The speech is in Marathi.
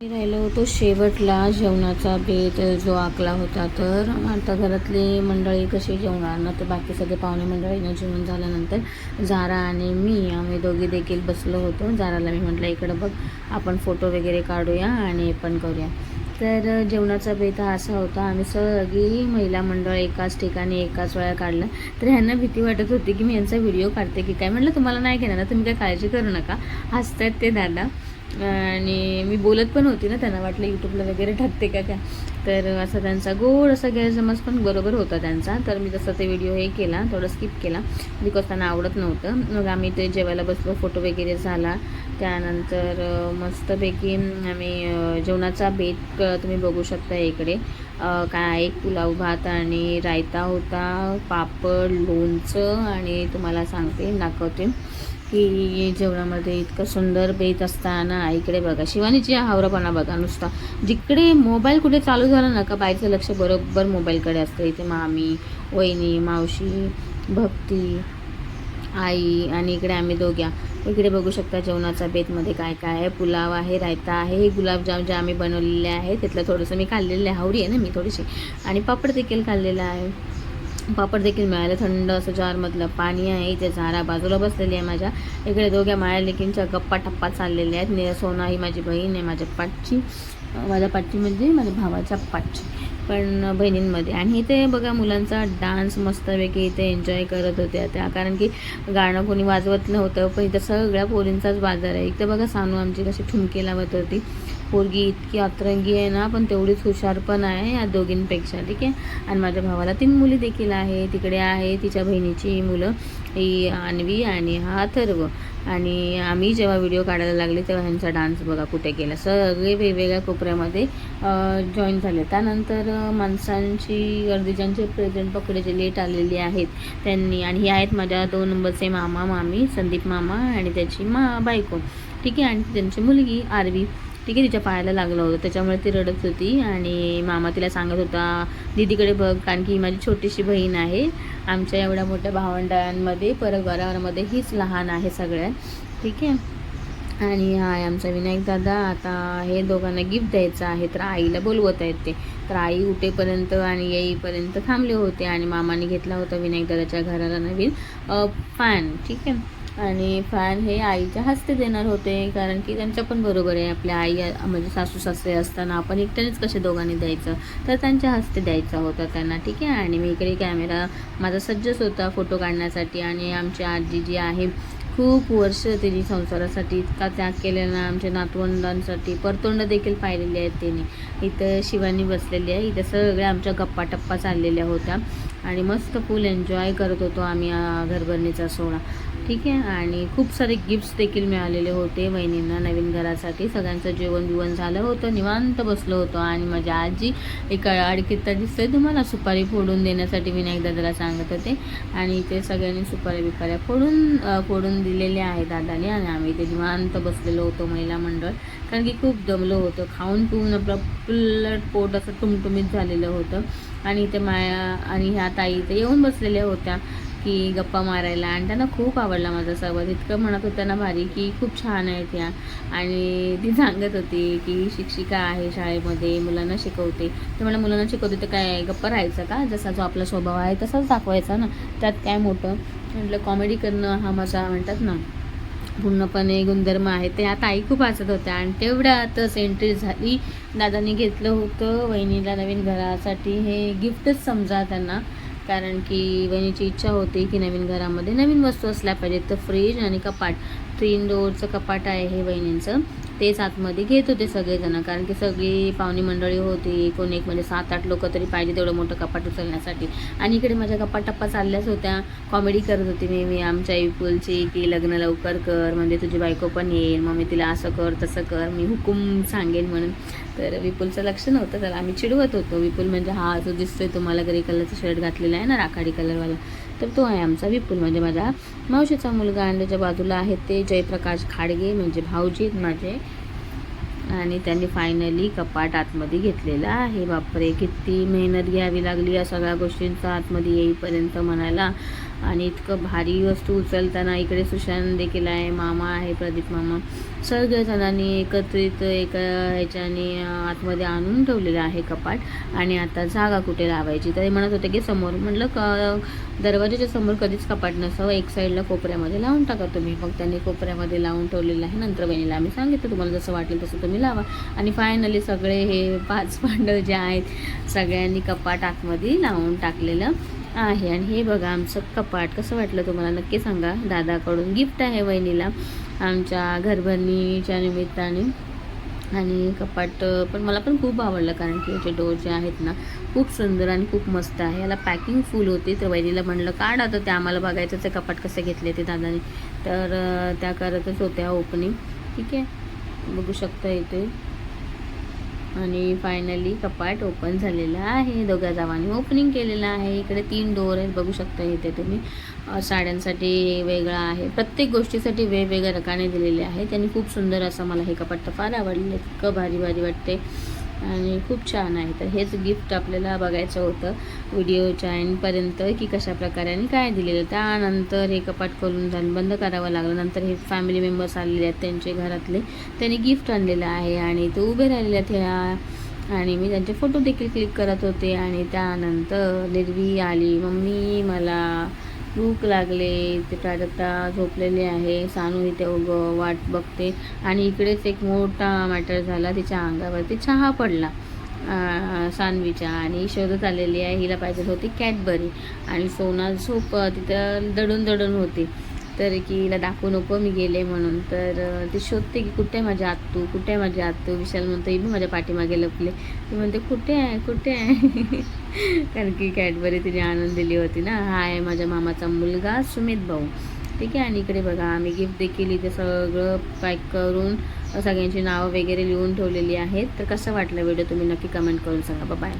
मी राहिलो होतो शेवटला जेवणाचा बेत जो आखला होता तर आता घरातली मंडळी कशी जेवणार ना? तर बाकी सगळे पाहुणे मंडळीनं जेवण झाल्यानंतर जारा आणि मी आम्ही दोघी देखील बसलो होतो. जाराला मी म्हटलं इकडं बघ आपण फोटो वगैरे काढूया आणि पण करूया. तर जेवणाचा बेत हा असा होता आम्ही सगळी महिला मंडळ एकाच ठिकाणी एकाच वेळा काढलं. तर ह्यांना भीती वाटत होती की मी यांचा व्हिडिओ काढते की काय? म्हटलं तुम्हाला नाही घेणार ना तुम्ही काय काळजी करू नका. हसतात ते दादा. आणि मी बोलत पण होती ना त्यांना वाटलं यूट्यूबला वगैरे टाकते का काय? तर असा त्यांचा गोड असा गैरसमज पण बरोबर होता त्यांचा. तर मी तसा ते व्हिडिओ हे केला थोडं स्किप केला बिकॉज त्यांना आवडत नव्हतं. मग आम्ही ते जेवायला बसलो फोटो वगैरे झाला. त्यानंतर मस्तपैकी आम्ही जेवणाचा बेत तुम्ही बघू शकता इकडे. काय एक पुलाव भात आणि रायता होता पापड लोणचं आणि तुम्हाला सांगते दाखवते की जेवणामध्ये इतकं सुंदर बेत असताना इकडे बघा शिवानीची हावरापणा बघा नुसता. जिकडे मोबाईल कुठे चालू झाला ना का बाईचं लक्ष बरोबर मोबाईलकडे असतं. इथे मामी वहिनी मावशी भक्ती आई आणि इकडे आम्ही दोघ्या. इकडे बघू शकता जेवणाचा बेतमध्ये काय काय आहे. पुलाव आहे रायता आहे हे गुलाबजाम जे आम्ही बनवलेले आहे त्यातलं थोडंसं मी खाल्लेलं आहे. हावरी आहे ना मी थोडीशी. आणि पापड देखील खाल्लेलं आहे. पापड देखील मिळाले. थंड असं जारमधलं पाणी आहे. इथे झारा बाजूला बसलेली आहे माझ्या. इकडे दोघ्या माया लेकींच्या गप्पा टप्पा चाललेल्या आहेत. नि सोना ही माझी बहीण आहे माझ्या पाठची. माझ्या पाठची म्हणजे माझ्या भावाच्या पाठची. पण बहिणींमध्ये. आणि इथे बघा मुलांचा डान्स मस्तपैकी इथे एन्जॉय करत होत्या त्या. कारण की गाणं कोणी वाजवत नव्हतं. पण इथं सगळ्या पोरींचाच बाजार आहे. इथं बघा सानू आमची कशी ठुमके लावत होती. पोरगी इतकी अतरंगी आहे ना पण तेवढीच हुशार पण आहे या दोघींपेक्षा ठीक आहे? आणि माझ्या भावाला तीन मुली देखील आहे तिकडे आहे तिच्या बहिणीची मुलं ही आणवी आणि हा अथर्व आणि आम्ही जेव्हा व्हिडिओ काढायला लागले तेव्हा ह्यांचा डान्स बघा कुठे केला सगळे वेगवेगळ्या कोपऱ्यामध्ये जॉईन झाले. त्यानंतर माणसांची गर्दी ज्यांचे प्रेझेंट पकडे जे लेट आलेली आहेत त्यांनी. आणि ही आहेत माझ्या दोन नंबरचे मामा मामी संदीप मामा आणि त्याची मा बायको. ठीक आहे? आणि त्यांची मुलगी आरवी. ठीक आहे तिच्या पायाला लागलं होतं. त्याच्यामुळे ती रडत होती आणि मामा तिला सांगत होता दीदीकडे बघ कारण की ही माझी छोटीशी बहीण आहे. आमच्या एवढ्या मोठ्या भावंडांमध्ये परगवारामध्ये हीच लहान आहे सगळ्यात. ठीक आहे. आणि हा आमचा विनायक दादा आता हे दोघांना गिफ्ट द्यायचं आहे तर आईला बोलवत आहेत ते. तर आई उठेपर्यंत आणि येईपर्यंत थांबले होते आणि मामाने घेतला होता विनायक दादाच्या घराला नवीन फॅन ठीक आहे. आणि फॅन हे आईच्या हस्ते देणार होते कारण की त्यांच्या पण बरोबर आहे. आपल्या आई म्हणजे सासू सासरे असताना आपण एकट्यानेच कसे दोघांनी द्यायचं? तर त्यांच्या हस्ते द्यायचा होता त्यांना ठीक आहे? आणि मी इकडे कॅमेरा माझा सज्जच होता फोटो काढण्यासाठी आणि आमची आजी जी आहे खूप वर्ष तिने संसारासाठी इतका त्याग केलेला आमच्या नातवंडांसाठी परतोंड देखील पाहिलेली आहेत तिने. इथं शिवानी बसलेली आहे. इथं सगळ्या आमच्या गप्पा टप्पा चाललेल्या होत्या. आणि मस्त फुल एन्जॉय करत होतो आम्ही घरभरणीचा सोहळा. ठीक आहे. आणि खूप सारे गिफ्ट्स देखील मिळालेले होते वहिनींना नवीन घरासाठी. सगळ्यांचं जेवण बिवण झालं होतं निवांत बसलो होतो. आणि माझी आजी एका अडकिता दिसते. तुम्हाला सुपारी फोडून देण्यासाठी विनायक दादाला सांगत होते. आणि ते सगळ्यांनी सुपारी बिपाऱ्या फोडून फोडून दिलेले आहेत दादाने. आणि आम्ही ते निवांत बसलेलो होतो महिला मंडळ. कारण की खूप दमलो होतं. खाऊन पिऊन आपलं पुल्लट पोट असं टुमटुमीत झालेलं होतं. आणि इथे माया आणि ह्या ताई इथे येऊन बसलेल्या होत्या. की गप्पा मारायला. आणि त्यांना खूप आवडला माझा सहवाद इतकं म्हणत होत्या ना भारी की खूप छान आहे त्या आणि ती सांगत होती की शिक्षिका आहे शाळेमध्ये मुलांना शिकवते. तर मला मुलांना शिकवते तर काय गप्पा राहायचं का? जसा जो आपला स्वभाव आहे तसाच दाखवायचा ना. त्यात काय मोठं? म्हटलं कॉमेडी करणं हा माझा म्हणतात ना पूर्णपणे गुणधर्म आहे. ते आता आई खूप हसत होत्या. आणि तेवढ्यातच एंट्री झाली. दादानी घेतलं होतं. वहिनीला नवीन घरासाठी हे गिफ्टच समजा त्यांना. कारण की वहिनीची इच्छा होती की नवीन घरामध्ये नवीन वस्तू असल्या पाहिजेत तर फ्रीज आणि कपाट. तीन डोअरचं कपाट आहे हे वहिनींचं. तेच आतमध्ये घेत होते सगळेजण कारण की सगळी पाहुणी मंडळी होती कोण एक म्हणजे सात आठ लोक तरी पाहिजे तेवढं मोठं कपाट उचलण्यासाठी. आणि इकडे माझ्या गप्पा टप्पा चालल्याच होत्या. कॉमेडी करत होती मी मी आमच्या विपुलची की लग्न लवकर कर म्हणजे तुझी बायको पण येईल मग मी तिला असं कर तसं कर मी हुकूम सांगेन म्हणून. तर विपुलचं लक्ष नव्हतं तर आम्ही चिडवत होतो. विपुल म्हणजे हा जो दिसतोय तुम्हाला ग्रे कलरचा शर्ट घातलेला आहे ना राखाडी कलरवाला तर तो आहे आमचा विपुल म्हणजे माझा मावशीचा मुलगा. आणि त्याच्या बाजूला आहे ते जयप्रकाश खाडगे म्हणजे भाऊजी माझे. आणि त्यांनी फायनली कपाट आतमध्ये घेतलेला आहे. बापरे किती मेहनत घ्यावी लागली या सगळ्या गोष्टींचा. आतमध्ये येईपर्यंत म्हणायला आणि इतकं भारी वस्तू उचलताना इकडे सुशांत देखील आहे मामा आहे प्रदीप मामा. सगळेजणांनी एकत्रित एका ह्याच्याने आतमध्ये आणून ठेवलेलं आहे कपाट. आणि आता जागा कुठे लावायची? तर म्हणत होते की समोर म्हटलं क दरवाजाच्या समोर कधीच कपाट नसावं. एक साईडला कोपऱ्यामध्ये लावून टाका तुम्ही. मग त्यांनी कोपऱ्यामध्ये लावून ठेवलेलं आहे नंतर बहिणीला. आम्ही सांगितलं तुम्हाला जसं वाटेल तसं तुम्ही लावा. आणि फायनली सगळे हे पाच पांडव जे आहेत सगळ्यांनी कपाट आतमध्ये लावून टाकलेलं. आहे. आणि हे बघा आमचं कपाट कसं वाटलं तुम्हाला नक्की सांगा. दादाकडून गिफ्ट आहे वहिनीला आमच्या घरभरणीच्या निमित्ताने. आणि कपाट पण मला पण खूप आवडलं कारण की याचे डोर जे आहेत ना खूप सुंदर आणि खूप मस्त आहे. याला पॅकिंग फुल होती. तर वहिनीला म्हणलं काढ आता ते आम्हाला बघायचं ते कपाट कसे घेतले ते दादाने. तर त्या करतच होत्या ओपनिंग ठीक आहे. बघू शकता इथे. आणि फायनली कपाट ओपन झालेलं आहे. दोघ्या जावांनी ओपनिंग केलेलं आहे. इकडे तीन डोअर आहेत. बघू शकता इथे तुम्ही. साड्यांसाठी वेगळा आहे. प्रत्येक गोष्टीसाठी वेगवेगळ्या रकाने दिलेले आहेत. त्यांनी खूप सुंदर असं मला हे कपाट तर फार आवडले. इतकं भारी भारी वाटते. आणि खूप छान आहे. तर हेच गिफ्ट आपल्याला बघायचं होतं व्हिडिओच्या एंडपर्यंत की कशा प्रकारे आणि काय दिलेलं. त्यानंतर हे कपाट करून जाणं बंद करावं लागलं. नंतर हे फॅमिली मेंबर्स आलेले आहेत त्यांचे घरातले. त्यांनी गिफ्ट आणलेलं आहे आणि ते उभे राहिलेले आहेत ह्या आणि मी त्यांचे फोटो देखील क्लिक करत होते आणि त्यानंतर निर्वी आली मम्मी मला भूक लागले ते प्राजक्ता झोपलेली आहे. सानू इथे उग वाट बघते. आणि इकडेच एक मोठा मॅटर झाला तिच्या अंगावरती चहा पडला. सानवीच्या आणि शोधत आलेली आहे हिला पाहिजे होती कॅडबरी. आणि सोना झोप तिथं दडून दडून होती. तर की हिला दाखवू नको मी गेले म्हणून. तर ती शोधते की कुठे आहे माझी आत्तू कुठे आहे माझी आत्तू? विशाल म्हणतो ही माझ्या पाठीमागे लपले. ती म्हणते कुठे आहे कुठे आहे? कारण की कॅडबरी तिने आणून दिली होती ना. हा आहे माझ्या मामाचा मुलगा सुमित भाऊ. ठीक आहे आणि इकडे बघा आम्ही गिफ्ट देखील इथे सगळं पॅक करून सगळ्यांची नावं वगैरे लिहून ठेवलेली आहेत. तर कसं वाटलं व्हिडिओ तुम्ही नक्की कमेंट करून सांगा. बाय